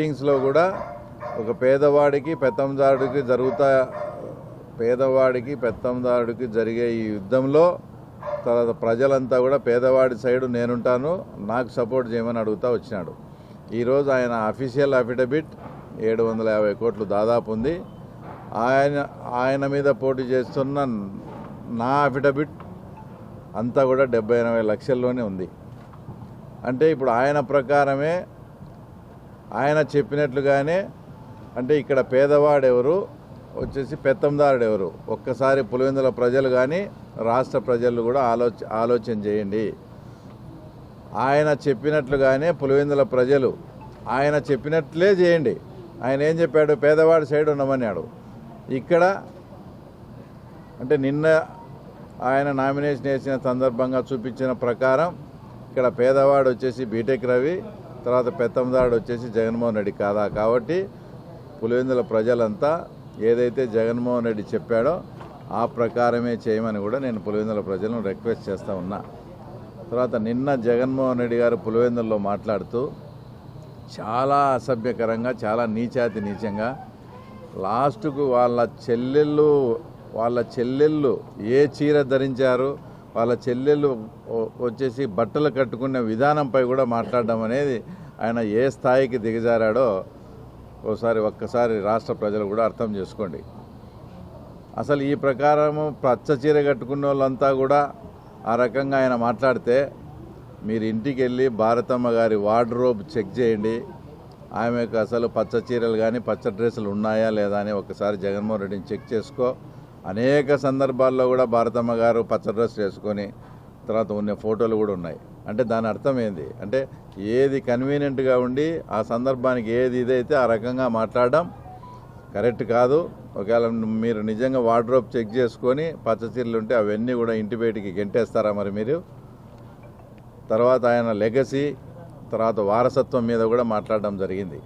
మీటింగ్స్లో కూడా ఒక పేదవాడికి పెత్తందారుడికి జరుగుతా పేదవాడికి పెత్తందారుడికి జరిగే ఈ యుద్ధంలో తర్వాత ప్రజలంతా కూడా పేదవాడి సైడు నేనుంటాను నాకు సపోర్ట్ చేయమని అడుగుతా వచ్చినాడు. ఈరోజు ఆయన అఫీషియల్ అఫిడవిట్ ఏడు వందల యాభై కోట్లు దాదాపు ఉంది. ఆయన ఆయన మీద పోటీ చేస్తున్న నా అఫిడవిట్ అంతా కూడా డెబ్బై ఎనభై లక్షల్లోనే ఉంది. అంటే ఇప్పుడు ఆయన ప్రకారమే ఆయన చెప్పినట్లుగానే అంటే ఇక్కడ పేదవాడెవరు? వచ్చేసి పెత్తందారుడు ఎవరు ఒక్కసారి పులివెందుల ప్రజలు కానీ రాష్ట్ర ప్రజలు కూడా ఆలోచ ఆలోచన చేయండి. ఆయన చెప్పినట్లుగానే పులివెందుల ప్రజలు ఆయన చెప్పినట్లే చేయండి. ఆయన ఏం చెప్పాడు? పేదవాడి సైడ్ ఉండమన్నాడు. ఇక్కడ అంటే నిన్న ఆయన నామినేషన్ వేసిన సందర్భంగా చూపించిన ప్రకారం ఇక్కడ పేదవాడు వచ్చేసి బీటెక్ రవి తర్వాత పెత్తందారుడు వచ్చేసి జగన్మోహన్ రెడ్డి కాదా? కాబట్టి పులివెందుల ప్రజలంతా ఏదైతే జగన్మోహన్ రెడ్డి చెప్పాడో ఆ ప్రకారమే చేయమని కూడా నేను పులివెందుల ప్రజలను రిక్వెస్ట్ చేస్తూ ఉన్నా. తర్వాత నిన్న జగన్మోహన్ రెడ్డి గారు పులివెందుల్లో మాట్లాడుతూ చాలా అసభ్యకరంగా చాలా నీచాతి నీచంగా లాస్ట్కు వాళ్ళ చెల్లెళ్ళు వాళ్ళ చెల్లెళ్ళు ఏ చీర ధరించారు వాళ్ళ చెల్లెళ్ళు వచ్చేసి బట్టలు కట్టుకునే విధానంపై కూడా మాట్లాడడం అనేది ఆయన ఏ స్థాయికి దిగజారాడో ఒకసారి ఒక్కసారి రాష్ట్ర ప్రజలు కూడా అర్థం చేసుకోండి. అసలు ఈ ప్రకారము పచ్చ చీర కట్టుకున్న వాళ్ళంతా కూడా ఆ రకంగా ఆయన మాట్లాడితే మీరు ఇంటికి వెళ్ళి భారతమ్మ గారి వార్డ్రోబ్ చెక్ చేయండి. ఆమెకు అసలు పచ్చ చీరలు కానీ పచ్చ డ్రెస్సులు ఉన్నాయా లేదా అని ఒకసారి జగన్మోహన్ రెడ్డిని చెక్ చేసుకో. అనేక సందర్భాల్లో కూడా భారతమ్మ గారు పచ్చ డ్రెస్ వేసుకొని తర్వాత ఉన్న ఫోటోలు కూడా ఉన్నాయి. అంటే దాని అర్థం ఏంది అంటే ఏది కన్వీనియంట్గా ఉండి ఆ సందర్భానికి ఏది ఇదైతే ఆ రకంగా మాట్లాడడం కరెక్ట్ కాదు. ఒకవేళ మీరు నిజంగా వార్డ్రోబ్ చెక్ చేసుకొని పచ్చచీరలు ఉంటే అవన్నీ కూడా ఇంటి బయటికి గెంటేస్తారా మరి మీరు? తర్వాత ఆయన లెగసీ తర్వాత వారసత్వం మీద కూడా మాట్లాడడం జరిగింది.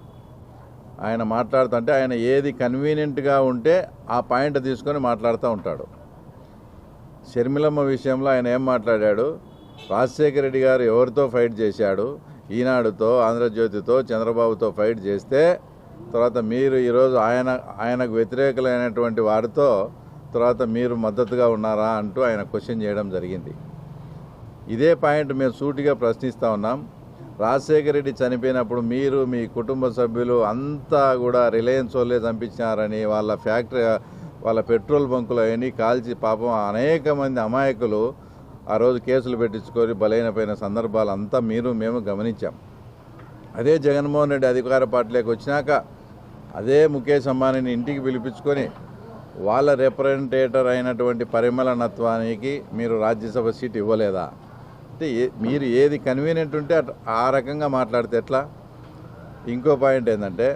ఆయన మాట్లాడుతుంటే ఆయన ఏది కన్వీనియంట్గా ఉంటే ఆ పాయింట్ తీసుకొని మాట్లాడుతూ ఉంటాడు. షర్మిలమ్మ విషయంలో ఆయన ఏం మాట్లాడాడు? రాజశేఖర రెడ్డి గారు ఎవరితో ఫైట్ చేశాడు? ఈనాడుతో ఆంధ్రజ్యోతితో చంద్రబాబుతో ఫైట్ చేస్తే తర్వాత మీరు ఈరోజు ఆయన ఆయనకు వ్యతిరేకులైనటువంటి వారితో తర్వాత మీరు మద్దతుగా ఉన్నారా అంటూ ఆయన క్వశ్చన్ చేయడం జరిగింది. ఇదే పాయింట్ మేము సూటిగా ప్రశ్నిస్తూ ఉన్నాం. రాజశేఖర రెడ్డి చనిపోయినప్పుడు మీరు మీ కుటుంబ సభ్యులు అంతా కూడా రిలయన్స్ వాళ్ళే చంపించినారని వాళ్ళ ఫ్యాక్టరీ వాళ్ళ పెట్రోల్ బంకులు అవన్నీ కాల్చి పాపం అనేక మంది అమాయకులు ఆ రోజు కేసులు పెట్టించుకొని బలైనపోయిన సందర్భాలు అంతా మీరు మేము గమనించాం. అదే జగన్మోహన్ రెడ్డి అధికార పార్టీలోకి వచ్చినాక అదే ముఖేష్ అంబానీని ఇంటికి పిలిపించుకొని వాళ్ళ రిప్రజెంటేటర్ అయినటువంటి పరిమళ నత్వానికి మీరు రాజ్యసభ సీట్ ఇవ్వలేదా? అంటే మీరు ఏది కన్వీనియంట్ ఉంటే ఆ రకంగా మాట్లాడితే ఎట్లా? ఇంకో పాయింట్ ఏంటంటే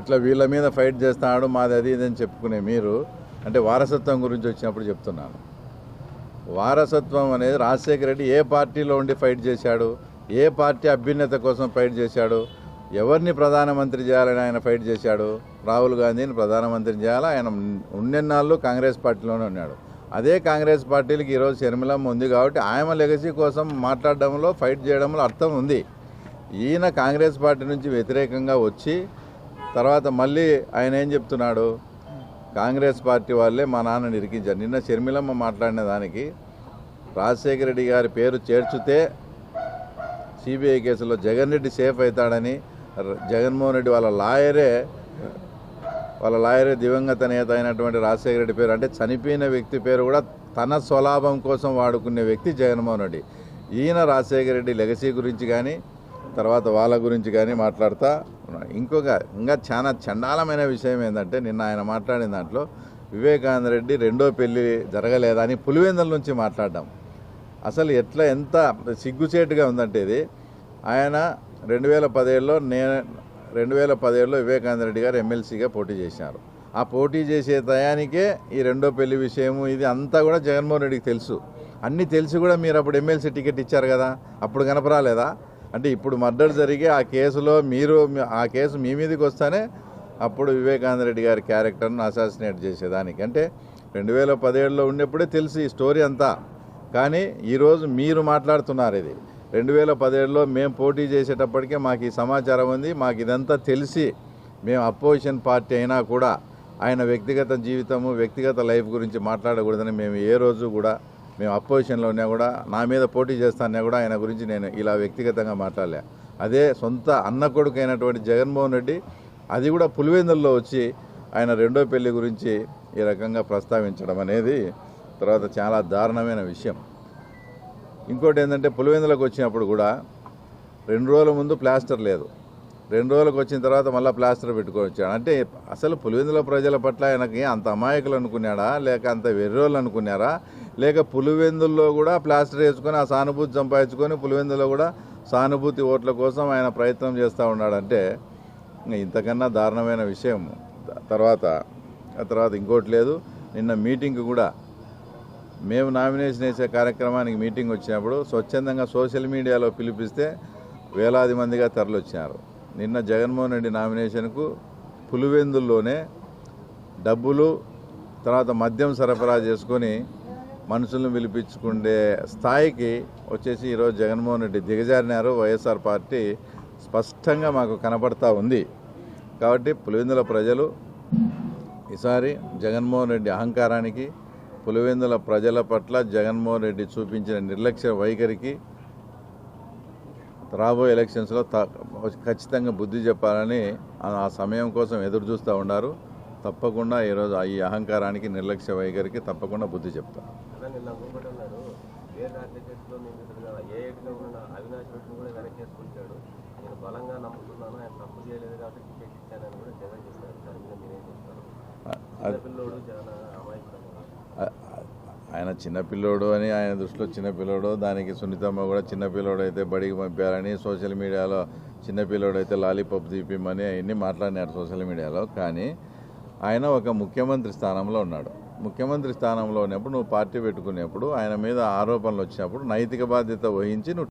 ఇట్లా వీళ్ళ మీద ఫైట్ చేస్తున్నాడు మాది అది ఇది అని చెప్పుకునే మీరు అంటే వారసత్వం గురించి వచ్చినప్పుడు చెప్తున్నాను. వారసత్వం అనేది రాజశేఖర రెడ్డి ఏ పార్టీలో ఉండి ఫైట్ చేశాడు? ఏ పార్టీ అభ్యున్నత కోసం ఫైట్ చేశాడు? ఎవరిని ప్రధానమంత్రి చేయాలని ఆయన ఫైట్ చేశాడు? రాహుల్ గాంధీని ప్రధానమంత్రిని చేయాలి? ఆయన ఉన్నెన్నాళ్ళు కాంగ్రెస్ పార్టీలోనే ఉన్నాడు. అదే కాంగ్రెస్ పార్టీలకి ఈరోజు శర్మిలమ్మ ఉంది కాబట్టి ఆయన లెగసీ కోసం మాట్లాడడంలో ఫైట్ చేయడంలో అర్థం ఉంది. ఈయన కాంగ్రెస్ పార్టీ నుంచి వ్యతిరేకంగా వచ్చి తర్వాత మళ్ళీ ఆయన ఏం చెప్తున్నాడు? కాంగ్రెస్ పార్టీ వాళ్ళే మా నాన్నని ఇరికించారు. నిన్న షర్మిలమ్మ మాట్లాడిన దానికి రాజశేఖర రెడ్డి గారి పేరు చేర్చితే సిబిఐ కేసులో జగన్ రెడ్డి సేఫ్ అవుతాడని జగన్మోహన్ రెడ్డి వాళ్ళ లాయరే వాళ్ళ లాయరే దివంగత నేత అయినటువంటి రాజశేఖర రెడ్డి పేరు. అంటే చనిపోయిన వ్యక్తి పేరు కూడా తన స్వలాభం కోసం వాడుకునే వ్యక్తి జగన్మోహన్ రెడ్డి. ఈయన రాజశేఖర రెడ్డి లెగసీ గురించి కానీ తర్వాత వాళ్ళ గురించి కానీ మాట్లాడతా ఉన్నాడు ఇంకొక ఇంకా చాలా చండాలమైన విషయం ఏంటంటే నిన్న ఆయన మాట్లాడిన దాంట్లో వివేకానంద రెడ్డి రెండో పెళ్ళి జరగలేదా? అని పులివెందుల నుంచి మాట్లాడడం. అసలు ఎట్లా ఎంత సిగ్గుచేటుగా ఉందంటే ఇది. ఆయన రెండు వేల పదేళ్ళలో నేను రెండు వేల పదేళ్ళలో వివేకానంద రెడ్డి గారు ఎమ్మెల్సీగా పోటీ చేశారు. ఆ పోటీ చేసే టయానికే ఈ రెండో పెళ్ళి విషయము ఇది అంతా కూడా జగన్మోహన్ రెడ్డికి తెలుసు. అన్నీ తెలిసి కూడా మీరు అప్పుడు ఎమ్మెల్సీ టికెట్ ఇచ్చారు కదా అప్పుడు కనపరాలేదా? అంటే ఇప్పుడు మర్డర్ జరిగి ఆ కేసులో మీరు ఆ కేసు మీ మీదకి వస్తానే అప్పుడు వివేకానంద రెడ్డి గారి క్యారెక్టర్ను అసాసినేట్ చేసేదానికి. అంటే రెండు వేల పదిహేడులో ఉండేప్పుడే తెలిసి ఈ స్టోరీ అంతా. కానీ ఈరోజు మీరు మాట్లాడుతున్నారు ఇది. రెండు వేల పదిహేడులో మేము పోటీ చేసేటప్పటికే మాకు ఈ సమాచారం ఉంది. మాకు ఇదంతా తెలిసి మేము అపోజిషన్ పార్టీ అయినా కూడా ఆయన వ్యక్తిగత జీవితము వ్యక్తిగత లైఫ్ గురించి మాట్లాడకూడదని మేము ఏ రోజు కూడా మేము అపోజిషన్లో ఉన్నా కూడా నా మీద పోటీ చేస్తానే కూడా ఆయన గురించి నేను ఇలా వ్యక్తిగతంగా మాట్లాడలే. అదే సొంత అన్న కొడుకు అయినటువంటి జగన్మోహన్ రెడ్డి అది కూడా పులివెందుల్లో వచ్చి ఆయన రెండో పెళ్ళి గురించి ఈ రకంగా ప్రస్తావించడం అనేది తర్వాత చాలా దారుణమైన విషయం. ఇంకోటి ఏంటంటే పులివెందులకు వచ్చినప్పుడు కూడా రెండు రోజుల ముందు ప్లాస్టర్ లేదు. రెండు రోజులకు వచ్చిన తర్వాత మళ్ళీ ప్లాస్టర్ పెట్టుకొని వచ్చాడు అంటే అసలు పులివెందుల ప్రజల పట్ల ఆయనకి అంత అమాయకులు అనుకున్నాడా? లేక అంత వెర్రోళ్ళు అనుకున్నారా? లేక పులివెందుల్లో కూడా ప్లాస్టర్ వేసుకొని ఆ సానుభూతి సంపాదించుకొని పులివెందులో కూడా సానుభూతి ఓట్ల కోసం ఆయన ప్రయత్నం చేస్తూ ఉన్నాడంటే ఇంతకన్నా దారుణమైన విషయం. తర్వాత ఆ తర్వాత ఇంకోటి లేదు. నిన్న మీటింగ్ కూడా మేము నామినేషన్ వేసే కార్యక్రమానికి మీటింగ్ వచ్చినప్పుడు స్వచ్ఛందంగా సోషల్ మీడియాలో పిలిపిస్తే వేలాది మందిగా తరలివచ్చినారు నిన్న జగన్మోహన్ రెడ్డి నామినేషన్కు పులివెందుల్లోనే డబ్బులు తర్వాత మద్యం సరఫరా చేసుకొని మనుషులను పిలిపించుకునే స్థాయికి వచ్చేసి ఈరోజు జగన్మోహన్ రెడ్డి దిగజారినారు. వైఎస్ఆర్ పార్టీ స్పష్టంగా మాకు కనపడతా ఉంది. కాబట్టి పులివెందుల ప్రజలు ఈసారి జగన్మోహన్ రెడ్డి అహంకారానికి పులివెందుల ప్రజల పట్ల జగన్మోహన్ రెడ్డి చూపించిన నిర్లక్ష్య వైఖరికి రాబోయే ఎలక్షన్స్లో ఖచ్చితంగా బుద్ధి చెప్పాలని ఆ సమయం కోసం ఎదురు చూస్తూ ఉన్నారు. తప్పకుండా ఈరోజు ఈ అహంకారానికి నిర్లక్ష్య వైఖరికి తప్పకుండా బుద్ధి చెప్తాను బలంగా ఆయన చిన్నపిల్లోడు అని ఆయన దృష్టిలో చిన్నపిల్లోడు దానికి సునీతమ్మ కూడా చిన్నపిల్లోడు అయితే బడికి పంపారని సోషల్ మీడియాలో చిన్నపిల్లోడు అయితే లాలీపాప్ తీపిమ్మని అవన్నీ మాట్లాడినారు సోషల్ మీడియాలో. కానీ ఆయన ఒక ముఖ్యమంత్రి స్థానంలో ఉన్నాడు. ముఖ్యమంత్రి స్థానంలో ఉన్నప్పుడు నువ్వు పార్టీ పెట్టుకునేప్పుడు ఆయన మీద ఆరోపణలు వచ్చినప్పుడు నైతిక బాధ్యత వహించి నువ్వు